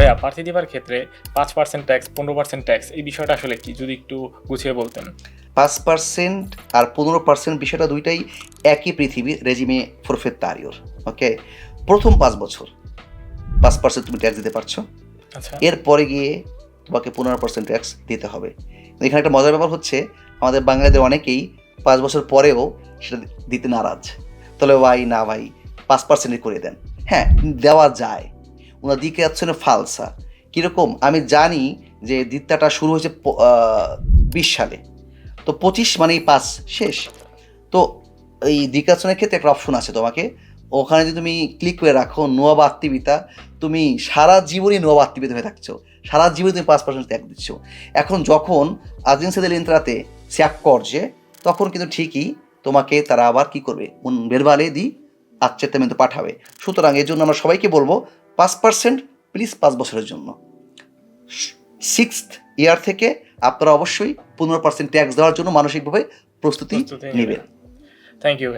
ভাইয়া প্রার্থী দিবার ক্ষেত্রে পাঁচ পার্সেন্ট ট্যাক্স পনেরো পার্সেন্ট ট্যাক্স এই বিষয়টা আসলে কি? যদি একটু গুছিয়ে বলতেন। পাঁচ পার্সেন্ট আর পনেরো পার্সেন্ট বিষয়টা দুইটাই একই পৃথিবীর রেজিমে ফরফেত তারিয়র ওকে? প্রথম পাঁচ বছর পাঁচ পার্সেন্ট তুমি ট্যাক্স দিতে পারছ। আচ্ছা। এরপরে গিয়ে তোমাকে পনেরো পার্সেন্ট ট্যাক্স দিতে হবে। এখানে একটা মজার ব্যাপার হচ্ছে আমাদের বাঙালিদের অনেকেই পাঁচ বছর পরেও সেটা দিতে নারাজ। তাহলে ভাই না ভাই পাঁচ পার্সেন্টই করে দেন। হ্যাঁ দেওয়া যায়। ওনার দিকে যাচ্ছে না ফালসা। কীরকম? আমি জানি যে দিত্তাটা শুরু হয়েছে বিশ সালে। তো পঁচিশ মানেই পাস, শেষ। তো এই দিকাচনের ক্ষেত্রে একটা অপশন আছে তোমাকে। ওখানে যদি তুমি ক্লিক করে রাখো নোয়া বাত্তিবিতা তুমি সারা জীবনই নোয়া বাত্তিবিত হয়ে থাকছো। সারা জীবনে তুমি পাঁচ পার্সেন্ট ত্যাগ দিচ্ছ। এখন যখন আজিন সেদের ইন্ত্রাতে স্যাক করছে, তখন কিন্তু ঠিকই তোমাকে তারা আবার কি করবে? বেরবালে দি আচ্ছেতামেন্ট পাঠাবে। সুতরাং এর জন্য আমরা সবাইকে বলব পাঁচ পার্সেন্ট প্লিজ পাঁচ বছরের জন্য। সিক্স ইয়ার থেকে আপনারা অবশ্যই পনেরো পার্সেন্ট ট্যাক্স দেওয়ার জন্য মানসিকভাবে প্রস্তুতি নেবেন। Thank you.